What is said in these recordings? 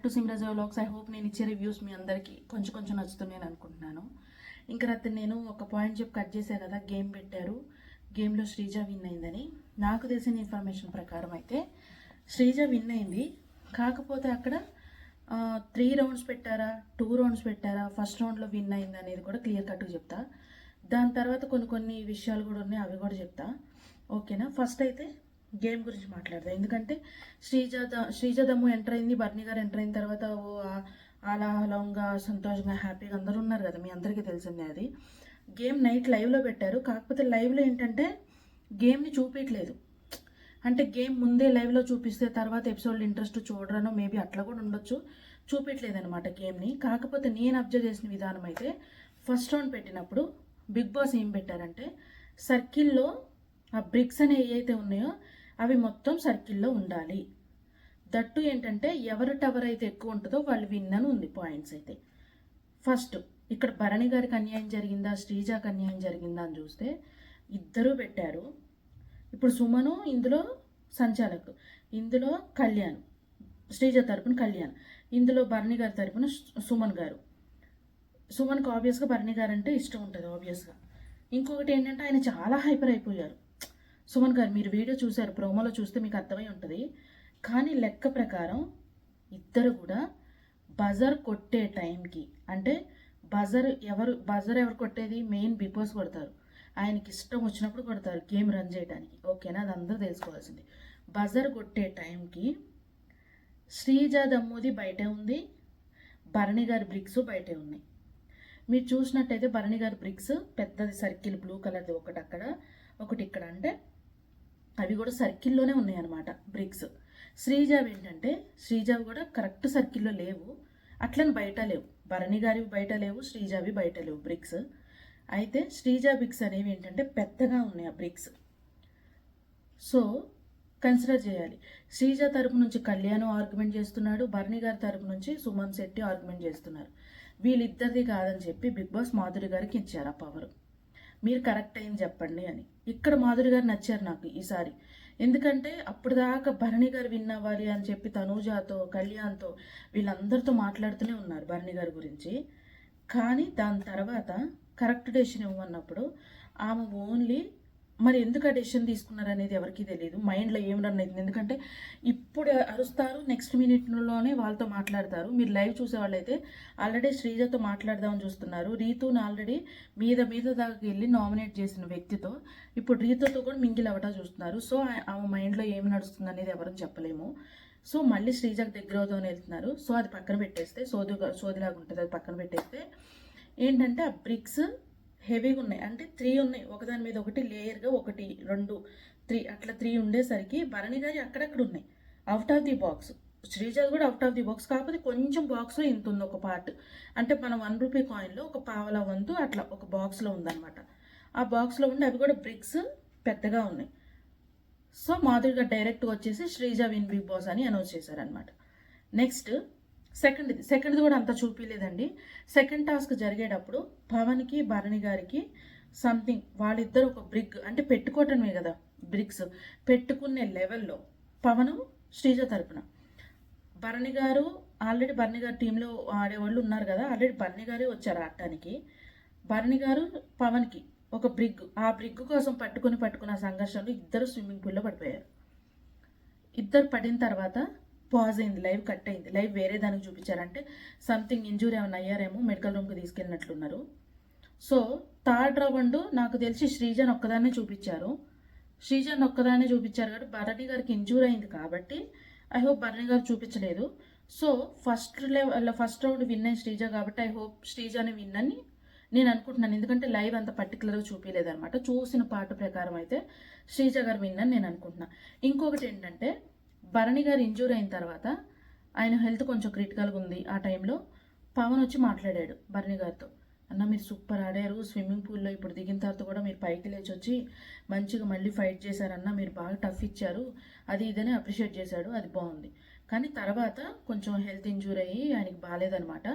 Back to Simraj vlogs I hope నేను ఇచ్చే reviews మీ అందరికీ కొంచెం కొంచెం నచ్చుతున్నాయని అనుకుంటున్నాను. ఇంకా రాత్రి నేను ఒక పాయింట్ చెప్పి కట్ చేశా కదా గేమ్ పెట్టారు. గేమ్లో శ్రీజ విన్ అయిందని. నాకు తెలిసిన ఇన్ఫర్మేషన్ ప్రకారం అయితే శ్రీజ విన్ అయింది. కాకపోతే అక్కడ త్రీ రౌండ్స్ పెట్టారా టూ రౌండ్స్ పెట్టారా ఫస్ట్ రౌండ్లో విన్ అయింది అనేది కూడా క్లియర్ కట్గా చెప్తా. దాని తర్వాత కొన్ని కొన్ని విషయాలు కూడా ఉన్నాయి అవి కూడా చెప్తా. ఓకేనా ఫస్ట్ అయితే గేమ్ గురించి మాట్లాడదాం. ఎందుకంటే శ్రీజాద శ్రీజాదమ్ము ఎంటర్ అయింది బర్నీ గారు ఎంటర్ అయిన తర్వాత ఓ ఆలాహలంగా సంతోషంగా హ్యాపీగా అందరూ ఉన్నారు కదా మీ అందరికీ తెలిసిందే అది. గేమ్ నైట్ లైవ్లో పెట్టారు. కాకపోతే లైవ్లో ఏంటంటే గేమ్ని చూపించలేదు అంటే గేమ్ ముందే లైవ్లో చూపిస్తే తర్వాత ఎపిసోడ్ ఇంట్రెస్ట్ చూడరనో మేబీ అట్లా కూడా ఉండొచ్చు. చూపించలేదు అనమాట గేమ్ని. కాకపోతే నేను అబ్జర్వ్ చేసిన విధానం అయితే ఫస్ట్ రౌండ్ పెట్టినప్పుడు బిగ్ బాస్ ఏం పెట్టారంటే సర్కిల్లో ఆ బ్రిక్స్ అనేవి ఏవైతే ఉన్నాయో అవి మొత్తం సర్కిల్లో ఉండాలి. దట్టు ఏంటంటే ఎవరు టవర్ అయితే ఎక్కువ ఉంటుందో వాళ్ళు విన్ అని ఉంది పాయింట్స్ అయితే. ఫస్ట్ ఇక్కడ భరణి గారికి అన్యాయం జరిగిందా శ్రీజాకి అన్యాయం జరిగిందా అని చూస్తే ఇద్దరూ పెట్టారు. ఇప్పుడు సుమను ఇందులో సంచాలక్ ఇందులో కళ్యాణ్ శ్రీజ తరపున కళ్యాణ్ ఇందులో భరణి గారి తరపున సుమన్ గారు. సుమన్కి ఆబ్వియస్గా భరణి గారు అంటే ఇష్టం ఉంటుంది ఆబ్వియస్గా ఇంకొకటి ఏంటంటే ఆయన చాలా హైపర్ అయిపోయారు. సుమన్ గారు మీరు వీడియో చూశారు ప్రోమోలో చూస్తే మీకు అర్థమై ఉంటుంది. కానీ లెక్క ప్రకారం ఇద్దరు కూడా బజర్ కొట్టే టైంకి అంటే బజర్ ఎవరు బజర్ ఎవరు కొట్టేది? మెయిన్ బిపోస్ కొడతారు. ఆయనకి ఇష్టం వచ్చినప్పుడు కొడతారు గేమ్ రన్ చేయడానికి ఓకేనా? అది అందరూ తెలుసుకోవాల్సింది. బజర్ కొట్టే టైంకి శ్రీజ దమ్ముది బయటే ఉంది భరణి గారి బ్రిక్స్ బయటే ఉన్నాయి. మీరు చూసినట్టయితే భరణి గారి బ్రిక్స్ పెద్దది సర్కిల్ బ్లూ కలర్ది ఒకటి అక్కడ ఒకటి ఇక్కడ అంటే అవి కూడా సర్కిల్లోనే ఉన్నాయి అనమాట బ్రిక్స్. శ్రీజావి ఏంటంటే శ్రీజావి కూడా కరెక్ట్ సర్కిల్లో లేవు. అట్లని బయట లేవు. భరణి గారివి బయట లేవు శ్రీజావి బయట లేవు బ్రిక్స్. అయితే శ్రీజా బ్రిక్స్ అనేవి ఏంటంటే పెద్దగా ఉన్నాయి ఆ బ్రిక్స్. సో కన్సిడర్ చేయాలి. శ్రీజ తరపు నుంచి కళ్యాణం ఆర్గ్యుమెంట్ చేస్తున్నాడు భరణి గారి తరపు నుంచి సుమన్ శెట్టి ఆర్గ్యుమెంట్ చేస్తున్నారు. వీళ్ళిద్దరిది కాదని చెప్పి బిగ్ బాస్ మాధురి గారికి ఇచ్చారు ఆ పవర్. మీరు కరెక్ట్ అయింది చెప్పండి అని. ఇక్కడ మాధురి గారు నచ్చారు నాకు ఈసారి. ఎందుకంటే అప్పుడు దాకా భరణి గారు విన్ అవ్వాలి అని చెప్పి తనూజాతో కళ్యాణ్తో వీళ్ళందరితో మాట్లాడుతూనే ఉన్నారు భరణి గారి గురించి. కానీ దాని తర్వాత కరెక్ట్ డెసిషన్ ఇవ్వమన్నప్పుడు ఆమె ఓన్లీ మరి ఎందుకు ఆ డెసిషన్ తీసుకున్నారు అనేది ఎవరికీ తెలియదు మైండ్లో ఏం రన్ అవుతుంది? ఎందుకంటే ఇప్పుడు అరుస్తారు నెక్స్ట్ మినిట్లోనే వాళ్ళతో మాట్లాడతారు. మీరు లైవ్ చూసేవాళ్ళైతే ఆల్రెడీ శ్రీజతో మాట్లాడదామని చూస్తున్నారు. రీతుని ఆల్రెడీ మీద మీద దాకా వెళ్ళి నామినేట్ చేసిన వ్యక్తితో ఇప్పుడు రీతుతో కూడా మింగిల్ అవ్వటం చూస్తున్నారు. సో ఆమె మైండ్లో ఏం నడుస్తుంది అనేది ఎవరు చెప్పలేము. సో మళ్ళీ శ్రీజకు దగ్గర అవుతామని వెళ్తున్నారు. సో అది పక్కన పెట్టేస్తే సోది సోదిలాగా ఉంటుంది అది పక్కన పెట్టేస్తే ఏంటంటే ఆ బ్రిక్స్ హెవీగా ఉన్నాయి. అంటే త్రీ ఉన్నాయి. ఒకదాని మీద ఒకటి లేయర్గా ఒకటి రెండు త్రీ అట్లా త్రీ ఉండేసరికి భరణి గారి అక్కడక్కడ ఉన్నాయి. అవుట్ ఆఫ్ ది బాక్స్ శ్రీజాది కూడా అవుట్ ఆఫ్ ది బాక్స్ కాకపోతే కొంచెం బాక్స్లో ఇంత ఉంది ఒక పార్ట్ అంటే మన వన్ రూపీ కాయిన్లో ఒక పావల వంతు అట్లా ఒక బాక్స్లో ఉందన్నమాట. ఆ బాక్స్లో ఉండి అవి కూడా బ్రిక్స్ పెద్దగా ఉన్నాయి. సో మాధురిగా డైరెక్ట్గా వచ్చేసి శ్రీజ విన్ బిగ్ బాస్ అని అనౌన్స్ చేశారనమాట నెక్స్ట్ సెకండ్ సెకండ్ది కూడా అంత చూపించలేదండి సెకండ్ టాస్క్ జరిగేటప్పుడు పవన్కి భరణి గారికి సంథింగ్ వాళ్ళిద్దరు ఒక బ్రిగ్ అంటే పెట్టుకోవటమే కదా బ్రిక్స్ పెట్టుకునే లెవెల్లో పవను శ్రీజ తరపున. భరణి గారు ఆల్రెడీ భరణి గారు టీంలో ఆడేవాళ్ళు ఉన్నారు కదా ఆల్రెడీ భరణి గారే వచ్చారు ఆడటానికి. భరణి గారు పవన్కి ఒక బ్రిగ్ ఆ బ్రిగ్ కోసం పట్టుకొని పట్టుకున్న సంఘర్షణలో ఇద్దరు స్విమ్మింగ్ పూల్లో పడిపోయారు. ఇద్దరు పడిన తర్వాత పాజ్ అయింది లైవ్ కట్ అయింది. లైవ్ వేరే దానికి చూపించారంటే సంథింగ్ ఇంజూరీ ఏమైనా అయ్యారేమో మెడికల్ రూమ్కి తీసుకెళ్ళినట్లున్నారు. సో థర్డ్ రౌండ్ నాకు తెలిసి శ్రీజన్ ఒక్కదాన్నే చూపించారు. శ్రీజన్ ఒక్కదాన్నే చూపించారు కాబట్టి భరణి గారికి ఇంజూర్ అయింది కాబట్టి ఐ హోప్ భరణి గారు చూపించలేదు. So first level first round win అయిన శ్రీజ కాబట్టి ఐ హోప్ శ్రీజని విన్ అని నేను అనుకుంటున్నాను. ఎందుకంటే లైవ్ అంత పర్టికులర్గా చూపించలేదన్నమాట. చూసిన పాట ప్రకారం అయితే శ్రీజ గారు విన్ అని నేను అనుకుంటున్నాను ఇంకొకటి ఏంటంటే భరణి గారు ఇంజూర్ అయిన తర్వాత ఆయన హెల్త్ కొంచెం క్రిటికల్గా ఉంది ఆ టైంలో పవన్ వచ్చి మాట్లాడాడు భరణి గారితో. అన్న మీరు సూపర్ ఆడారు స్విమ్మింగ్ పూల్లో ఇప్పుడు దిగిన తర్వాత కూడా మీరు పైకి లేచి వచ్చి మంచిగా మళ్ళీ ఫైట్ చేశారన్న మీరు బాగా టఫ్ ఇచ్చారు. అది ఇదని అప్రిషియేట్ చేశాడు అది బాగుంది. కానీ తర్వాత కొంచెం హెల్త్ ఇంజూర్ అయ్యి ఆయనకి బాగాలేదనమాట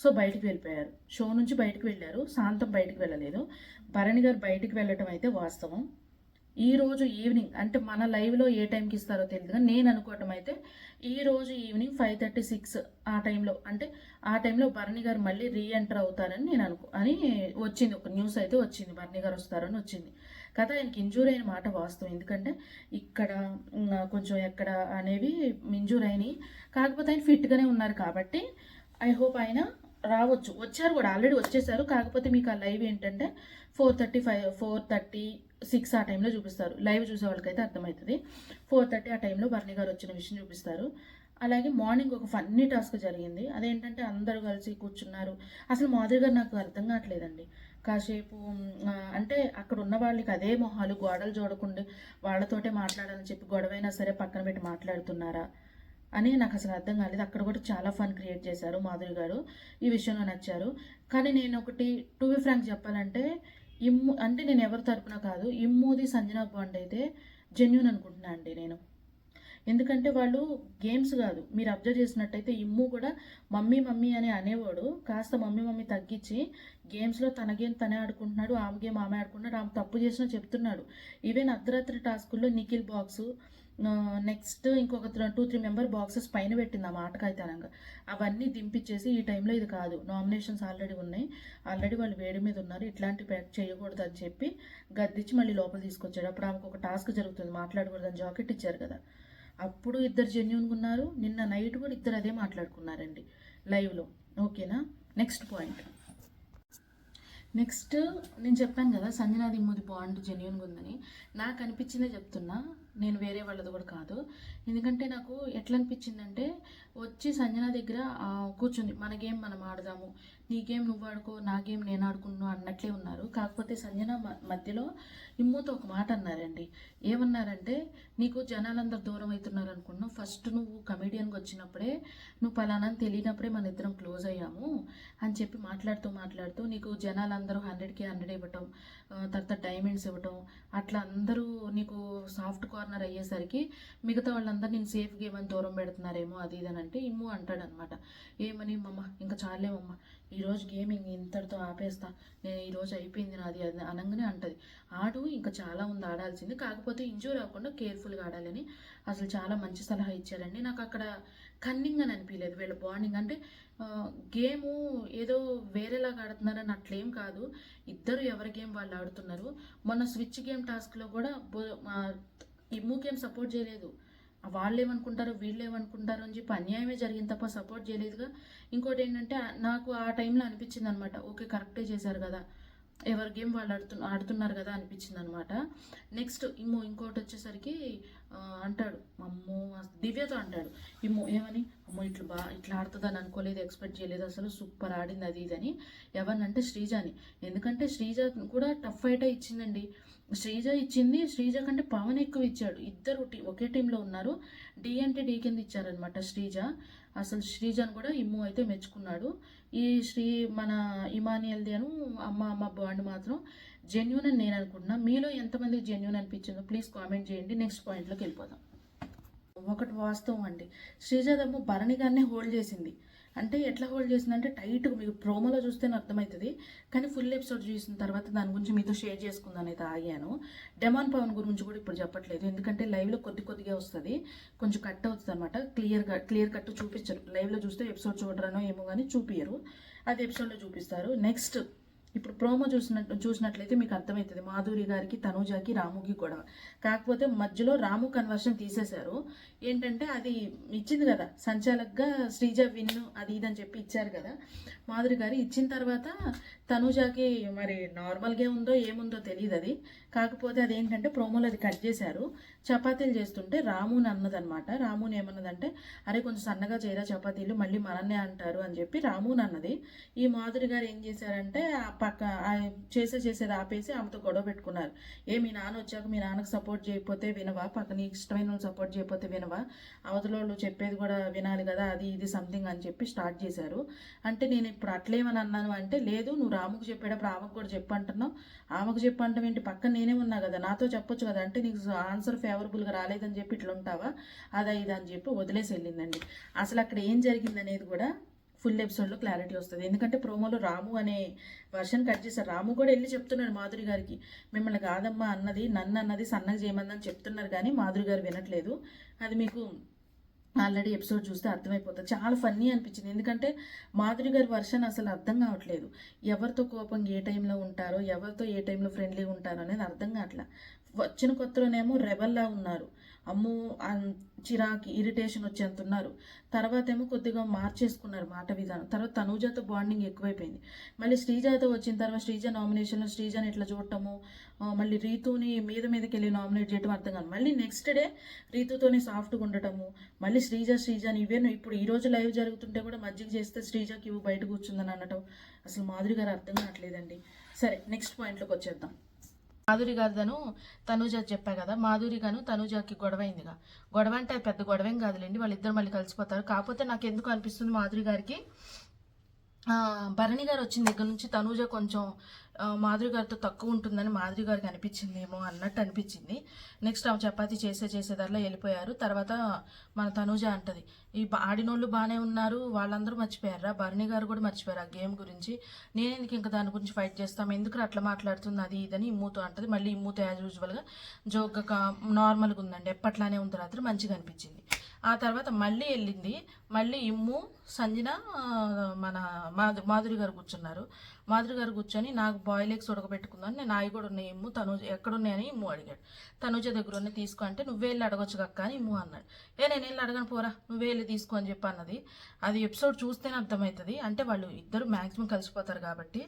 సో బయటికి వెళ్ళిపోయారు. షో నుంచి బయటకు వెళ్ళారు శాంతం బయటకు వెళ్ళలేదు. భరణి గారు బయటికి వెళ్ళటం అయితే వాస్తవం. ఈరోజు ఈవినింగ్ అంటే మన లైవ్లో ఏ టైంకి ఇస్తారో తెలియదు కానీ నేను అనుకోవటం అయితే ఈరోజు ఈవినింగ్ ఫైవ్ థర్టీ సిక్స్ ఆ టైంలో అంటే ఆ టైంలో బర్ణి గారు మళ్ళీ రీ ఎంటర్ అవుతారని నేను అనుకో అని వచ్చింది. ఒక న్యూస్ అయితే వచ్చింది. బర్ణి గారు వస్తారని వచ్చింది. కదా ఆయనకి ఇంజూర్ అయిన మాట వాస్తవం. ఎందుకంటే ఇక్కడ కొంచెం ఎక్కడ అనేవి ఇంజూర్ అయినాయి కాకపోతే ఆయన ఫిట్గానే ఉన్నారు కాబట్టి ఐ హోప్ ఆయన రావచ్చు. వచ్చారు కూడా. ఆల్రెడీ వచ్చేసారు. కాకపోతే మీకు ఆ లైవ్ ఏంటంటే four thirty five four thirty six ఆ టైంలో చూపిస్తారు. లైవ్ చూసే వాళ్ళకైతే అర్థమవుతుంది. ఫోర్ థర్టీ ఆ టైంలో బర్ణి గారు వచ్చిన విషయం చూపిస్తారు. అలాగే మార్నింగ్ ఒక ఫన్నీ టాస్క్ జరిగింది. అదేంటంటే అందరూ కలిసి కూర్చున్నారు. అసలు మాధురి గారు నాకు అర్థం కావట్లేదండి. కాసేపు అంటే అక్కడ ఉన్న వాళ్ళకి అదే మొహాలు గోడలు చూడకుండా వాళ్ళతోటే మాట్లాడాలని చెప్పి గొడవైనా సరే పక్కన పెట్టి మాట్లాడుతున్నారా అని నాకు అసలు అర్థం కాలేదు. అక్కడ కూడా చాలా ఫన్ క్రియేట్ చేశారు మాధురి గారు. ఈ విషయంలో నచ్చారు. కానీ నేను ఒకటి టు బి ఫ్రాంక్ చెప్పాలంటే ఇమ్ము అంటే నేను ఎవరి తరపున కాదు ఇమ్మూది సంజనా బాండ్ అయితే జెన్యున్ అనుకుంటున్నా అండి నేను. ఎందుకంటే వాళ్ళు గేమ్స్ కాదు. మీరు అబ్జర్వ్ చేసినట్టయితే ఇమ్ము కూడా మమ్మీ మమ్మీ అని అనేవాడు. కాస్త మమ్మీ మమ్మీ తగ్గించి గేమ్స్లో తన గేమ్ తనే ఆడుకుంటున్నాడు ఆమె గేమ్ ఆమె ఆడుకుంటున్నాడు ఆమె తప్పు చేసినా చెప్తున్నాడు. ఈవెన్ అర్ధరాత్రి టాస్కుల్లో నిఖిల్ బాక్సు నెక్స్ట్ ఇంకొక టూ త్రీ మెంబర్ బాక్సెస్ పైన పెట్టింది ఆ మాటకైతేనంగా అవన్నీ దింపించేసి ఈ టైంలో ఇది కాదు. నామినేషన్స్ ఆల్రెడీ ఉన్నాయి. ఆల్రెడీ వాళ్ళు వేడి మీద ఉన్నారు. ఇట్లాంటి ప్యాక్ చేయకూడదు అని చెప్పి గద్దించి మళ్ళీ లోపల తీసుకొచ్చాడు. అప్పుడు ఆమెకు ఒక టాస్క్ జరుగుతుంది. మాట్లాడకూడదని జాకెట్ ఇచ్చారు కదా. అప్పుడు ఇద్దరు జెన్యున్గా ఉన్నారు. నిన్న నైట్ కూడా ఇద్దరు అదే మాట్లాడుకున్నారండి లైవ్లో ఓకేనా నెక్స్ట్ పాయింట్ నెక్స్ట్ నేను చెప్పాను కదా సంజనాది ముది బాండ్ జెన్యున్గా ఉందని. నాకు అనిపించిందే చెప్తున్నా. నేను వేరే వాళ్ళది కూడా కాదు. ఎందుకంటే నాకు ఎట్లా అనిపించిందంటే వచ్చి సంజన దగ్గర కూర్చుంది. మన గేమ్ మనం ఆడదాము? నీ గేమ్ నువ్వు ఆడుకో నా గేమ్ నేను ఆడుకున్నాను అన్నట్లే ఉన్నారు. కాకపోతే సంజన మ- మధ్యలో ఇమ్ముతో ఒక మాట అన్నారండి. ఏమన్నారంటే నీకు జనాలందరూ దూరం అవుతున్నారు అనుకున్నావు ఫస్ట్ నువ్వు కమెడియన్కి వచ్చినప్పుడే నువ్వు పలానా తెలియనప్పుడే మన ఇద్దరం క్లోజ్ అయ్యాము అని చెప్పి మాట్లాడుతూ మాట్లాడుతూ నీకు జనాలందరూ హండ్రెడ్కి హండ్రెడ్ ఇవ్వటం తర్వాత డైమండ్స్ ఇవ్వటం అట్లా అందరూ నీకు సాఫ్ట్ కార్నర్ అయ్యేసరికి మిగతా వాళ్ళందరూ నేను సేఫ్ గేమ్ అని దూరం పెడుతున్నారేమో అది ఇది అని అంటే ఇమ్ము అంటాడు అనమాట ఏమని మమ్మ? ఇంకా చాలేమమ్మ ఈరోజు గేమింగ్ ఇంతటితో ఆపేస్తా. నేను ఈరోజు అయిపోయింది నాది అది అనగానే అంటది. ఆడు ఇంకా చాలా ఉంది ఆడాల్సింది. కాకపోతే ఇంజూర్ అవ్వకుండా కేర్ఫుల్గా ఆడాలని అసలు చాలా మంచి సలహా ఇచ్చారండి. నాకు అక్కడ కన్నింగ్ అని అనిపించలేదు వీళ్ళ బాండింగ్ అంటే గేము ఏదో వేరేలాగా ఆడుతున్నారని అట్లేం కాదు. ఇద్దరు ఎవరి గేమ్ వాళ్ళు ఆడుతున్నారు. మొన్న స్విచ్ గేమ్ టాస్క్లో కూడా మా ఇమ్ము గేమ్ సపోర్ట్ చేయలేదు. వాళ్ళు ఏమనుకుంటారు వీళ్ళు ఏమనుకుంటారు అని చెప్పి అన్యాయమే జరిగింది తప్ప సపోర్ట్ చేయలేదుగా. ఇంకోటి ఏంటంటే నాకు ఆ టైంలో అనిపించింది అనమాట ఓకే కరెక్టే చేశారు కదా. ఎవరి గేమ్ వాళ్ళు ఆడుతు ఆడుతున్నారు కదా అనిపించింది అనమాట నెక్స్ట్ ఇమ్మో ఇంకోటి వచ్చేసరికి అంటాడు అమ్మో దివ్యతో అంటాడు ఇమ్మో ఏమని అమ్మో ఇట్లా బా ఇట్లా ఆడుతుందని అనుకోలేదు ఎక్స్పెక్ట్ చేయలేదు అసలు సూపర్ ఆడింది అది ఇదని ఎవరినంటే శ్రీజాని. ఎందుకంటే శ్రీజ కూడా టఫ్ ఫైటే ఇచ్చిందండి. శ్రీజ ఇచ్చింది శ్రీజ కంటే పవన్ ఎక్కువ ఇచ్చాడు. ఇద్దరు ఒకే టీంలో ఉన్నారు. డి అంటే డి కింద ఇచ్చారనమాట శ్రీజ. అసలు శ్రీజన్ కూడా ఇమ్ము అయితే మెచ్చుకున్నాడు. ఈ శ్రీ మన ఇమానియల్ది అను అమ్మ అమ్మ బాండ్ మాత్రం జెన్యున్ అని నేను అనుకుంటున్నా. మీలో ఎంతమంది జెన్యున్ అనిపించిందో ప్లీజ్ కామెంట్ చేయండి. నెక్స్ట్ పాయింట్లోకి వెళ్ళిపోదాం. ఒకటి వాస్తవం అండి. శ్రీజాదమ్మ భరణి గారినే హోల్డ్ చేసింది. అంటే ఎట్లా హోల్డ్ చేసిందంటే టైట్గా మీకు ప్రోమోలో చూస్తేనే అర్థమవుతుంది. కానీ ఫుల్ ఎపిసోడ్ చూసిన తర్వాత దాని గురించి మీతో షేర్ చేసుకుందని అయితే ఆగాను. డెమాన్ పవన్ గురించి కూడా ఇప్పుడు చెప్పట్లేదు. ఎందుకంటే లైవ్లో కొద్ది కొద్దిగా వస్తుంది. కొంచెం కట్ అవుతుంది అనమాట క్లియర్గా క్లియర్ కట్ చూపించరు. లైవ్లో చూస్తే ఎపిసోడ్ చూడరానో ఏమో కానీ చూపించరు అది ఎపిసోడ్లో చూపిస్తారు. నెక్స్ట్ ఇప్పుడు ప్రోమో చూసినట్టు చూసినట్లయితే మీకు అర్థమవుతుంది మాధురి గారికి తనూజాకి రాముకి గొడవ. కాకపోతే మధ్యలో రాము కన్వర్షన్ తీసేశారు. ఏంటంటే అది ఇచ్చింది కదా. సంచాలక్గా శ్రీజ విన్ను అది ఇది అని చెప్పి ఇచ్చారు కదా. మాధురి గారు ఇచ్చిన తర్వాత తనూజాకి మరి నార్మల్గా ఉందో ఏముందో తెలియదు అది. కాకపోతే అది ఏంటంటే ప్రోమోలో అది కట్ చేశారు. చపాతీలు చేస్తుంటే రాముని అన్నదనమాట. రాముని ఏమన్నదంటే అరే కొంచెం సన్నగా చేయరా చపాతీలు మళ్ళీ మనన్నే అంటారు అని చెప్పి రాముని అన్నది. ఈ మాధురి గారు ఏం చేశారంటే పక్క ఆ చేసే చేసేది ఆపేసి ఆమెతో గొడవ పెట్టుకున్నారు. ఏ మీ నాన్న వచ్చాక మీ నాన్నకు సపోర్ట్ చేయకపోతే వినవా? పక్క నీకు ఇష్టమైన వాళ్ళు సపోర్ట్ చేయకపోతే వినవా? అవతల వాళ్ళు చెప్పేది కూడా వినాలి కదా అది ఇది సంథింగ్ అని చెప్పి స్టార్ట్ చేశారు. అంటే నేను ఇప్పుడు అట్లేమని అన్నాను అంటే లేదు నువ్వు రాముకు చెప్పేటప్పుడు ఆమెకు కూడా చెప్పంటున్నావు. ఆమెకు చెప్పంటాం ఏంటి? పక్కన నేనే ఉన్నా కదా నాతో చెప్పొచ్చు కదా. అంటే నీకు ఆన్సర్ ఫేవరబుల్గా రాలేదని చెప్పి ఇట్లా ఉంటావా అదా ఇది అని చెప్పి వదిలేసి వెళ్ళిందండి. అసలు అక్కడ ఏం జరిగిందనేది కూడా ఫుల్ ఎపిసోడ్లో క్లారిటీ వస్తుంది. ఎందుకంటే ప్రోమోలో రాము అనే వర్షన్ కట్ చేశారు. రాము కూడా వెళ్ళి చెప్తున్నాడు మాధురి గారికి మిమ్మల్ని కాదమ్మా అన్నది నన్ను అన్నది సన్నగా చేయమందని చెప్తున్నారు కానీ మాధురి గారు వినట్లేదు. అది మీకు ఆల్రెడీ ఎపిసోడ్ చూస్తే అర్థమైపోతుంది. చాలా ఫన్నీ అనిపించింది. ఎందుకంటే మాధురి గారి వర్షన్ అసలు అర్థం కావట్లేదు. ఎవరితో కోపం ఏ టైంలో ఉంటారో ఎవరితో ఏ టైంలో ఫ్రెండ్లీగా ఉంటారో అనేది అర్థం కావట్లేదు వచ్చిన కొత్తలోనేమో రెబల్లా ఉన్నారు. అమ్మో చిరాకి ఇరిటేషన్ వచ్చేంత ఉన్నారు తర్వాత ఏమో కొద్దిగా మార్చేసుకున్నారు మాట విధానం. తర్వాత తనూజాతో బాండింగ్ ఎక్కువైపోయింది. మళ్ళీ శ్రీజాతో వచ్చిన తర్వాత శ్రీజ నామినేషన్లో శ్రీజని ఇట్లా చూడటము మళ్ళీ రీతుని మీద మీదకి వెళ్ళి నామినేట్ చేయడం అర్థం కాదు. మళ్ళీ నెక్స్ట్ డే రీతుతోనే సాఫ్ట్గా ఉండటము మళ్ళీ శ్రీజ శ్రీజని ఇవేను ఇప్పుడు ఈ రోజు లైవ్ జరుగుతుంటే కూడా మజ్జిగ చేస్తే శ్రీజకి ఇవి బయట కూర్చుందని అనటం అసలు మాదిరి గారు అర్థం కావట్లేదండి. సరే నెక్స్ట్ పాయింట్లోకి వచ్చేద్దాం. మాధురి గారిదను తనూజ చెప్పా కదా మాధురి గాను తనూజకి గొడవ అయిందిగా గొడవ అంటే పెద్ద గొడవేం కాదులేండి వాళ్ళిద్దరు మళ్ళీ కలిసిపోతారు. కాకపోతే నాకు ఎందుకు అనిపిస్తుంది మాధురి గారికి? భరణి గారు వచ్చిన దగ్గర నుంచి తనూజ కొంచెం మాధురి గారితో తక్కువ ఉంటుందని మాధురి గారికి అనిపించిందేమో అన్నట్టు అనిపించింది. నెక్స్ట్ ఆమె చపాతి చేసే చేసేదారిలో వెళ్ళిపోయారు. తర్వాత మన తనూజ అంటది ఈ ఆడినోళ్ళు బాగానే ఉన్నారు వాళ్ళందరూ మర్చిపోయారా? భరణి గారు కూడా మర్చిపోయారు ఆ గేమ్ గురించి. నేను ఎందుకు ఇంకా దాని గురించి ఫైట్ చేస్తాం. ఎందుకు అట్లా మాట్లాడుతుంది? అది ఇదని ఇమ్మూతో అంటది. మళ్ళీ ఇమ్మూతో యాజ్ యూజువల్గా జోక్గా నార్మల్గా ఉందండి. ఎప్పట్లానే ఉంది రాత్రి మంచిగా అనిపించింది. ఆ తర్వాత మళ్ళీ వెళ్ళింది. మళ్ళీ ఇమ్ము సంజన మన మాధు మాధురి గారు కూర్చున్నారు. మాధురి గారు కూర్చొని నాకు బాయిల్ ఎగ్స్ ఉడకబెట్టుకుందాం నేను నాయి కూడా ఉన్నాయి ఇమ్ము తను ఎక్కడున్నాయని ఇమ్ము అడిగాడు. తనుజ దగ్గర ఉన్న తీసుకో అంటే నువ్వే వెళ్ళి అడగొచ్చు కక్క అని ఇమ్ము అన్నాడు. ఏ నేను వెళ్ళి అడగను పోరా నువ్వే వెళ్ళి తీసుకో అని చెప్పి అన్నది. అది ఎపిసోడ్ చూస్తేనే అర్థమవుతుంది. అంటే వాళ్ళు ఇద్దరు మ్యాక్సిమం కలిసిపోతారు కాబట్టి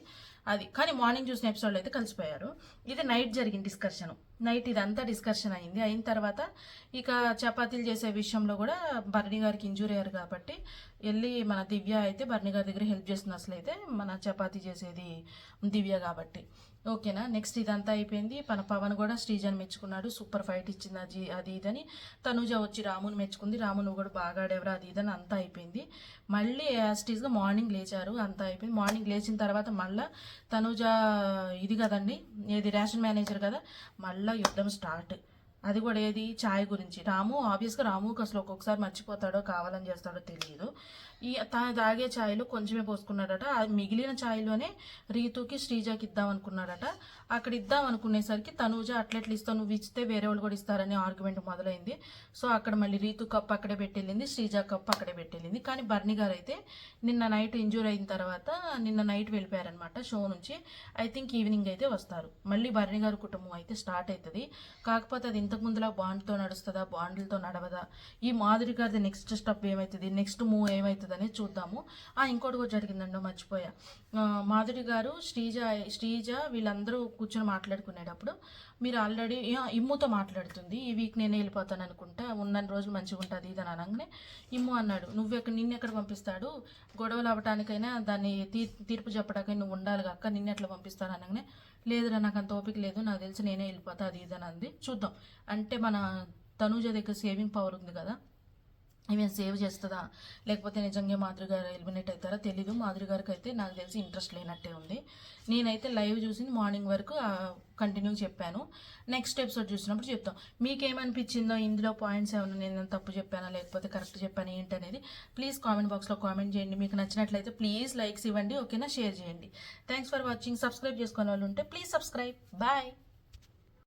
అది. కానీ మార్నింగ్ చూసిన ఎపిసోడ్లో అయితే కలిసిపోయారు. ఇది నైట్ జరిగిన డిస్కషన్ నైట్ ఇదంతా డిస్కషన్ అయింది. అయిన తర్వాత ఇక చపాతీలు చేసే విషయంలో కూడా భరణి గారికి ఇంజూరీ అయ్యారు కాబట్టి వెళ్ళి మన దివ్య అయితే బర్ణి గారి దగ్గర హెల్ప్ చేస్తుంది అసలు అయితే మన చపాతి చేసేది దివ్య కాబట్టి. ఓకేనా? నెక్స్ట్ ఇదంతా అయిపోయింది. మన పవన్ కూడా శ్రీజన్ మెచ్చుకున్నాడు. సూపర్ ఫైట్ ఇచ్చింది అది అది ఇదని. తనుజ వచ్చి రాముని మెచ్చుకుంది. రాముని కూడా బాగా ఆడేవరా అది ఇదని అంతా అయిపోయింది. మళ్ళీ యాస్టీస్గా మార్నింగ్ లేచారు. అంతా అయిపోయింది. మార్నింగ్ లేచిన తర్వాత మళ్ళీ తనుజ ఇది కదండి? ఏది రేషన్ మేనేజర్ కదా? మళ్ళీ యుద్ధం స్టార్ట్. అది కూడా ఏది? ఛాయ్ గురించి. రాము ఆబ్వియస్గా రాముకి అసలు ఒక్కొక్కసారి మర్చిపోతాడో కావాలని చేస్తాడో తెలియదు. ఈ తను తాగే ఛాయ్లో కొంచెమే పోసుకున్నాడట. మిగిలిన ఛాయ్లోనే రీతుకి శ్రీజాకి ఇద్దాం అనుకున్నాడట. అక్కడ ఇద్దాం అనుకునేసరికి తనూజ అట్లెట్లు ఇస్తావు నువ్వు ఇస్తే వేరే వాళ్ళు కూడా ఇస్తారని ఆర్గ్యుమెంట్ మొదలైంది. సో అక్కడ మళ్ళీ రీతు కప్ అక్కడే పెట్టేళ్ళింది శ్రీజ కప్ అక్కడే పెట్టేళ్ళింది కానీ బర్ని గారు అయితే నిన్న నైట్ ఇంజూర్ అయిన తర్వాత నిన్న నైట్ వెళ్ళిపోయారనమాట షో నుంచి. ఐ థింక్ ఈవినింగ్ అయితే వస్తారు. మళ్ళీ బర్ని గారు కుటుంబం అయితే స్టార్ట్ అవుతుంది కాకపోతే అది ఇంతకు ముందులా బాండ్తో నడుస్తుందా బాండ్లతో నడవదా? ఈ మాధురి గారిది నెక్స్ట్ స్టెప్ ఏమవుతుంది నెక్స్ట్ మూవ్ ఏమవుతుంది అనేది చూద్దాము. ఆ ఇంకోటి కూడా జరిగిందండి మర్చిపోయా. మాధురి గారు శ్రీజ శ్రీజ వీళ్ళందరూ కూర్చొని మాట్లాడుకునేటప్పుడు మీరు ఆల్రెడీ ఇమ్ముతో మాట్లాడుతుంది. ఈ వీక్ నేనే వెళ్ళిపోతాను అనుకుంటా. ఉన్న రోజులు మంచిగా ఉంటుంది ఇది అని అనగానే ఇమ్ము అన్నాడు. నువ్వు ఎక్కడ నిన్ను ఎక్కడ పంపిస్తాడు? గొడవలు అవ్వటానికైనా దాన్ని తీ తీర్పు చెప్పడానికైనా నువ్వు ఉండాలి కాక నిన్ను ఎట్లా పంపిస్తాను అనగానే లేదురా నాకు అంత ఓపిక లేదు. నాకు తెలిసి నేనే వెళ్ళిపోతా అది ఇది అని అంది. చూద్దాం. అంటే మన తనూజ దగ్గర సేవింగ్ పవర్ ఉంది కదా. ఈమె సేవ్ చేస్తుందా? లేకపోతే నిజంగా మాధురి గారు ఎలిమినేట్ అవుతారా? తెలీదు. మాధురి గారికి అయితే నాకు తెలిసి ఇంట్రెస్ట్ లేనట్టే ఉంది. నేనైతే లైవ్ చూసింది మార్నింగ్ వరకు కంటిన్యూ చెప్పాను. నెక్స్ట్ ఎపిసోడ్ చూసినప్పుడు చెప్తాం. మీకేమనిపించిందో? ఇందులో పాయింట్స్ ఏమైనా నేను తప్పు చెప్పానా? లేకపోతే కరెక్ట్ చెప్పానా? ఏంటనేది ప్లీజ్ కామెంట్ బాక్స్లో కామెంట్ చేయండి. మీకు నచ్చినట్లయితే ప్లీజ్ లైక్స్ ఇవ్వండి. ఓకేనా? షేర్ చేయండి. Thanks for watching. సబ్స్క్రైబ్ చేసుకునే వాళ్ళు ఉంటే ప్లీజ్ సబ్స్క్రైబ్. బాయ్.